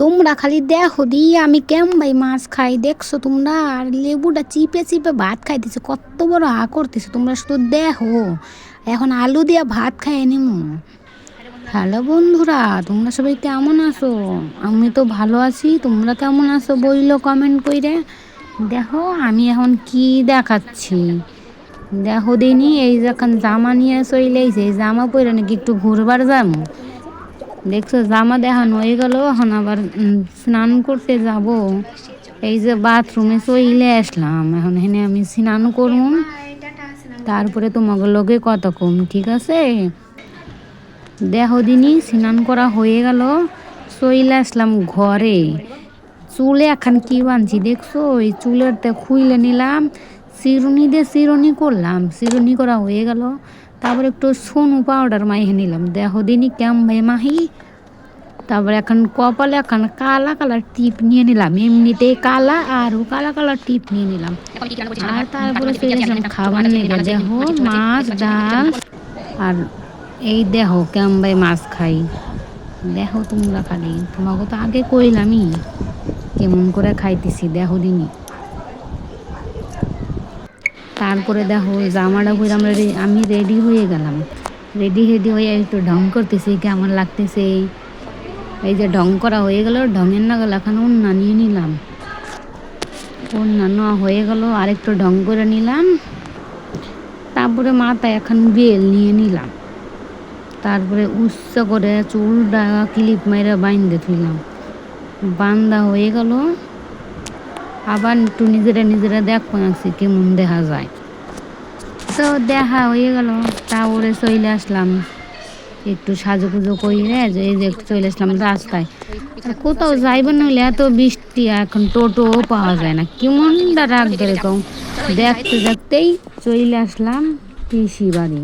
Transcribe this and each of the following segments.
তোমরা খালি দেখো দি আমি কেমন মাছ খাই, দেখছ তোমরা? আর লেবুটা চিপে চিপে ভাত খাইতেছে, কত বড় হা করতেছে, তোমরা শুধু দেখো। এখন আলু দিয়া ভাত খাই নিমু। হ্যালো বন্ধুরা, তোমরা সবাই কেমন আছো? আমি তো ভালো আছি, তোমরা কেমন আছো বইলো কমেন্ট কইরে? দেখো, আমি এখন কি দেখাচ্ছি? দেখো দিনি, এই যখন জামা নিয়ে চলে এই জামা পরে নাকি একটু ঘুরবার যাব দেখছ, জামা দেখানো হয়ে গেল, এখন আবার স্নান করতে যাব। এই যে বাথরুমে চইলে আসলাম, এখন এখানে আমি স্নান করুন তারপরে তোমাকে লগে কত কম, ঠিক আছে? দেখো দিনই স্নান করা হয়ে গেল, চইলে আসলাম ঘরে। চুলে এখন কি বানছি, দেখছ? ওই চুলেরতে খুইলে নিলাম চিরুনি দিয়ে চিরুনি করলাম। চিরুনি করা হয়ে গেল। তারপর একটু সোনু পাউডার মাইহে নিলাম। দেহ দিনই কেম ভাই মাহি তারপর এখন কপালে এখন কালা কালার টিপ নিয়ে নিলাম। এমনিতেই কালা আরও কালা কালার টিপ নিয়ে নিলাম। আর তারপরে চলে গেলাম খাবার নিয়ে গেল দেখো মাছ ডাল আর এই দেহ কেমবাই মাছ খাই। দেখো তোমরা খালি। তোমাকে তো আগে কইলামই। কেমন করে খাইতেছি দেখো দিনই তারপরে দেখো জামাটা পরে আমরা আমি রেডি হয়ে গেলাম। রেডি হেডি হয়ে একটু ঢং করতেছি কেমন লাগতেছে এই যে ঢং করা হয়ে গেল, ঢঙের নাগাল এখন অন্য নিয়ে নিলাম। অন্যান্য হয়ে গেল আর একটু ঢং করে নিলাম। তারপরে মাথায় এখন বেল নিয়ে নিলাম। তারপরে উচ্চ করে চুলটা ক্লিপ মাইরা বাইন্দে থুইলাম বান্দা হয়ে গেল। আবার একটু নিজেরা নিজেরা দেখব আছি কেমন দেখা যায়। তো দেখা হয়ে গেল তারপরে চলে আসলাম। একটু সাজুগুজু কইরে যে এই যে চলে আসলাম রাস্তায়। কোথাও যাইব নইলে এত বৃষ্টি এখন টোটো পাওয়া যায় না। কেমনটা রাগ ধরে কম দেখতে দেখতেই চলে আসলাম পিসি বাড়ি।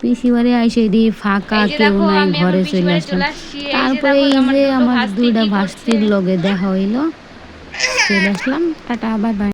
পিসি বাড়ি আইসে দিয়ে ফাঁকা কেউ নাই ঘরে চলে আসলাম তারপরে এই যে আমার দুইটা ভাস্তির লগে দেখা হইল। চলে আসলাম টাটা বাই বাই।